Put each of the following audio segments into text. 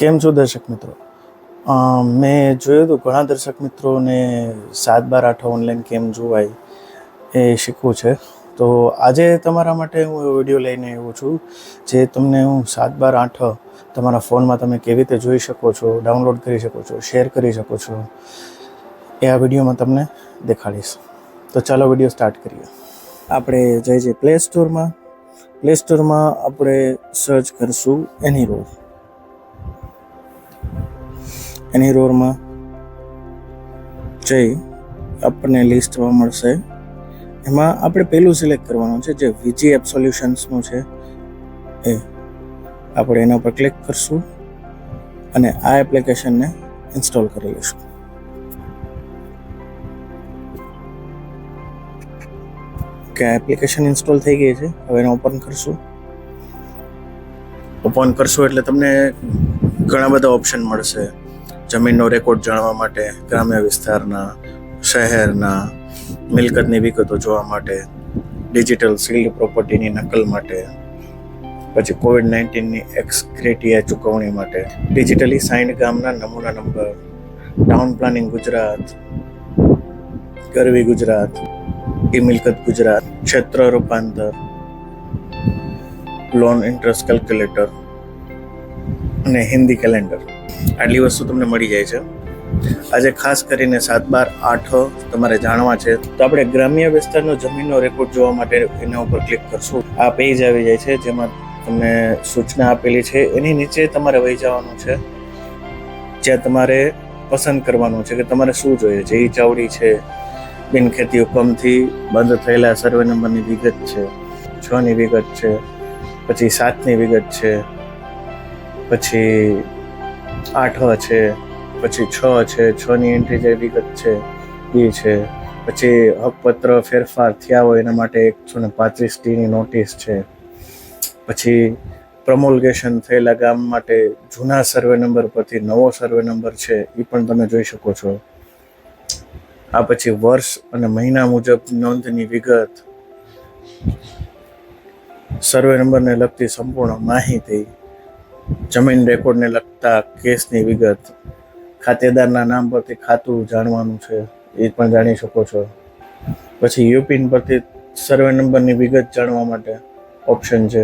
કેમ છો દર્શક મિત્રો? મેં જોયું હતું, ઘણા દર્શક મિત્રોને સાત બાર આઠ ઓનલાઈન કેમ જોવાય એ શીખવું છે. તો આજે તમારા માટે હું વીડિયો લઈને આવ્યો છું, જે તમને હું સાત બાર આઠ તમારા ફોનમાં તમે કેવી રીતે જોઈ શકો છો ડાઉનલોડ કરી શકો છો શેર કરી શકો છો, એ આ વિડીયોમાં તમને દેખાડીશ. તો ચાલો વીડિયો સ્ટાર્ટ કરીએ. આપણે જઈએ છીએ પ્લે સ્ટોરમાં પ્લે સ્ટોરમાં આપણે સર્ચ કરીશું એની રોડ એની રોરમાં જઈ આપણને લિસ્ટ જોવા મળશે. એમાં આપણે પહેલું સિલેક્ટ કરવાનું છે જે વીજી એપ સોલ્યુશન્સનું છે. એ આપણે એના પર ક્લિક કરશું અને આ એપ્લિકેશનને ઇન્સ્ટોલ કરી લઈશું. કે આ એપ્લિકેશન ઇન્સ્ટોલ થઈ ગઈ છે. હવે એને ઓપન કરશું. ઓપન કરશું એટલે તમને ઘણા બધા ઓપ્શન મળશે. જમીનનો રેકોર્ડ જાણવા માટે ગ્રામ્ય વિસ્તારના, શહેરના, મિલકતની વિગતો જોવા માટે ડિજિટલ સીલ્ડ પ્રોપર્ટીની નકલ માટે, પછી કોવિડ નાઇન્ટીનની એક્સ ક્રેટિયા ચૂકવણી માટે ડિજિટલી સાઇન્ડ ગામના નમૂના number town planning Gujarat, Garvi Gujarat e મિલકત ગુજરાત, ક્ષેત્ર રૂપાંતર લોન ઇન્ટરેસ્ટ કેલ્ક્યુલેટર અને હિન્દી કેલેન્ડર. આટલી વસ્તુ તમને મળી જાય છે. આજે ખાસ કરીને સાત બાર આઠ તમારે જાણવા છે. તો આપણે ગ્રામ્ય વિસ્તારનો જમીનનો રેકોર્ડ જોવા માટે એના ઉપર ક્લિક કરશું. આ પેજ આવી જાય છે જેમાં તમને સૂચના આપેલી છે. એની નીચે તમારે વહી જવાનું છે. જ્યાં તમારે પસંદ કરવાનું છે કે તમારે શું જોઈએ છે. એ ચાવડી છે બિનખેતી હુકમથી બંધ થયેલા સર્વે નંબરની વિગત છે, છ ની વિગત છે, પછી સાતની વિગત છે પછી આઠ છે, પછી છ છે, છની એન્ટ્રી જે વિગત છે એ છે. પછી હકપત્ર ફેરફાર થયા હોય એના માટે એકસો ને પાંત્રીસ ટીની નોટિસ છે. પછી પ્રમોલગેશન થયેલા ગામ માટે જૂના સર્વે નંબર પરથી નવો સર્વે નંબર છે એ પણ તમે જોઈ શકો છો. આ પછી વર્ષ અને મહિના મુજબ નોંધની વિગત. સર્વે નંબરને લગતી સંપૂર્ણ માહિતી. જમીન રેકોર્ડને લગતા કેસની વિગત ખાતેદારના નામ પરથી ખાતું જાણવાનું છે, એ પણ જાણી શકો છો. પછી યુપીન પરથી સર્વે નંબરની વિગત જાણવા માટે ઓપ્શન છે.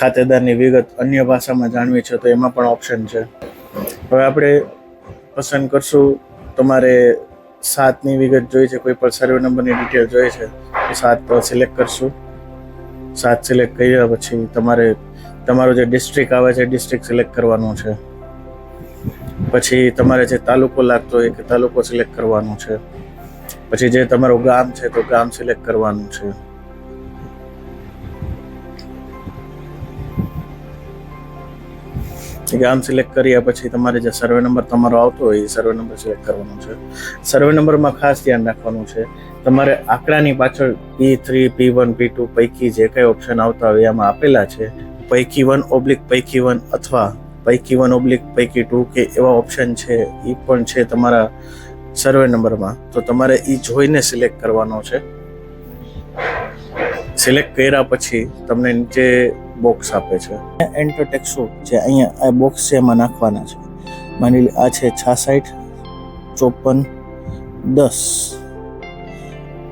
ખાતેદારની વિગત અન્ય ભાષામાં જાણવી છે તો એમાં પણ ઓપ્શન છે. હવે આપણે પસંદ કરશું તમારે સાતની વિગત જોઈએ છે, કોઈ પણ સર્વે નંબરની ડિટેલ જોઈએ છે, તો સાત સિલેક્ટ કરશું. સાત સિલેક્ટ કર્યા પછી તમારે તમારો જે ડિસ્ટ્રિક્ટ આવે છે ડિસ્ટ્રિક્ટ સિલેક્ટ કરવાનું છે. પછી તમારે જે તાલુકો લાગતો હોય કે તાલુકો સિલેક્ટ કરવાનો છે. પછી જે તમારું ગામ છે, તો ગામ સિલેક્ટ કરવાનું છે. ગામ સિલેક્ટ કર્યા પછી તમારે જે સર્વે નંબર તમારો આવતો હોય, એ સર્વે નંબર સિલેક્ટ કરવાનો છે. સર્વે નંબરમાં ખાસ ધ્યાન રાખવાનું છે. તમારે આંકડાની પાછળ P three P one P two પૈકી જે કઈ ઓપ્શન આવતા હોય, એમાં આપેલા છે. પૈકી વન ઓબ્લિક પૈકી વન અથવા પૈકી વન ઓબ્લિક પૈકી ટુ કે એવા ઓપ્શન છે એ પણ છે તમારા સર્વે નંબરમાં. તો તમારે એ જોઈને સિલેક્ટ કરવાનો છે. સિલેક્ટ કર્યા પછી તમને નીચે બોક્સ આપે છે. એન્ટર ટેક્સો જે અહીંયા આ બોક્સ છે એમાં નાખવાના છે. માની આ છે છાસઠ, ચોપન, દસ.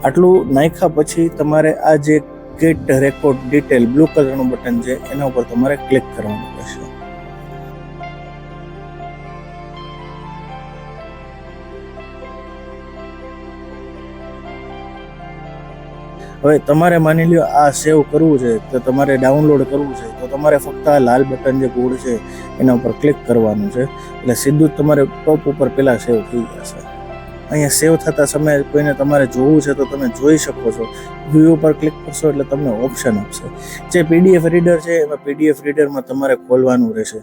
આટલું નાખ્યા પછી તમારે આ જે ગેટ રેકોર્ડ ડિટેલ બ્લુ કલરનું બટન છે, એના ઉપર તમારે ક્લિક કરવાનું રહેશે. હવે તમારે માની લ્યો આ સેવ કરવું છે, તો તમારે ડાઉનલોડ કરવું છે, તો તમારે ફક્ત આ લાલ બટન જે કોડ છે, એના ઉપર ક્લિક કરવાનું છે. એટલે સીધું જ તમારે ટોપ ઉપર પહેલાં સેવ થઈ જશે. અહીંયા સેવ થતા સમયે કોઈને તમારે જોવું છે તો તમે જોઈ શકો છો. વ્યૂ ઉપર ક્લિક કરશો એટલે તમને ઓપ્શન આપશે. જે પીડીએફ રીડર છે, એમાં પીડીએફ રીડરમાં તમારે ખોલવાનું રહેશે.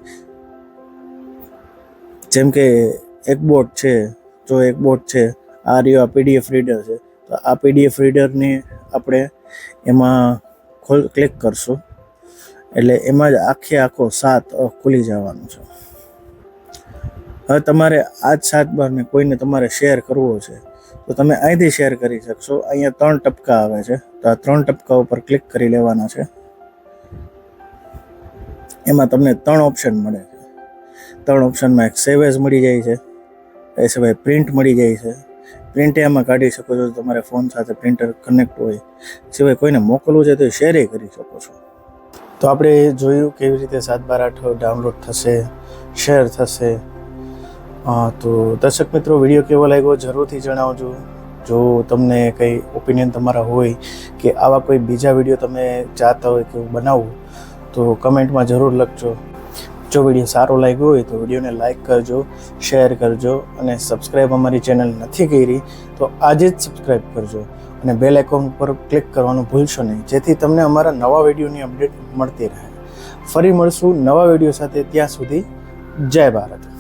જેમ કે એક બોટ છે, જો એક બોટ છે, આ રહ્યો આ પીડીએફ રીડર છે, તો આ પીડીએફ રીડરની આપણે એમાં ખોલ ક્લિક કરશું. એટલે એમાં જ આખે આખો સાત ખુલી જવાનું છે. હવે તમારે આ જ સાત બારને કોઈને તમારે શેર કરવો છે, તો તમે અહીંથી શેર કરી શકશો. અહીંયા ત્રણ ટપકા આવે છે, તો આ ત્રણ ટપકા ઉપર ક્લિક કરી લેવાના છે. એમાં તમને ત્રણ ઓપ્શન મળે છે. ત્રણ ઓપ્શનમાં એક સેવ મળી જાય છે, એ સિવાય પ્રિન્ટ મળી જાય છે. પ્રિન્ટ આમાં કાઢી શકો છો, તમારે ફોન સાથે પ્રિન્ટર કનેક્ટ હોય. સિવાય કોઈને મોકલવું છે તો શેરે કરી શકો છો. તો આપણે જોયું કેવી રીતે સાત બાર આઠ ડાઉનલોડ થશે શેર થશે. તો દર્શક મિત્રો, વીડિયો કેવો લાગ્યો? જરૂરથી જણાવજો. જો તમને કંઈ ઓપિનિયન તમારા હોય કે આવા કોઈ બીજા વીડિયો તમે ચાહતા હોય કે બનાવવું બનાવું, તો કમેન્ટમાં જરૂર લખજો. જો વીડિયો સારો લાગ્યો હોય તો વિડીયોને લાઈક કરજો, શેર કરજો અને સબસ્ક્રાઈબ અમારી ચેનલ નથી કરી, તો આજે જ સબસ્ક્રાઈબ કરજો અને બેલ આઇકોન પર ક્લિક કરવાનું ભૂલશો નહીં, જેથી તમને અમારા નવા વિડીયોની અપડેટ મળતી રહે. ફરી મળશું નવા વીડિયો સાથે ત્યાં સુધી જય ભારત.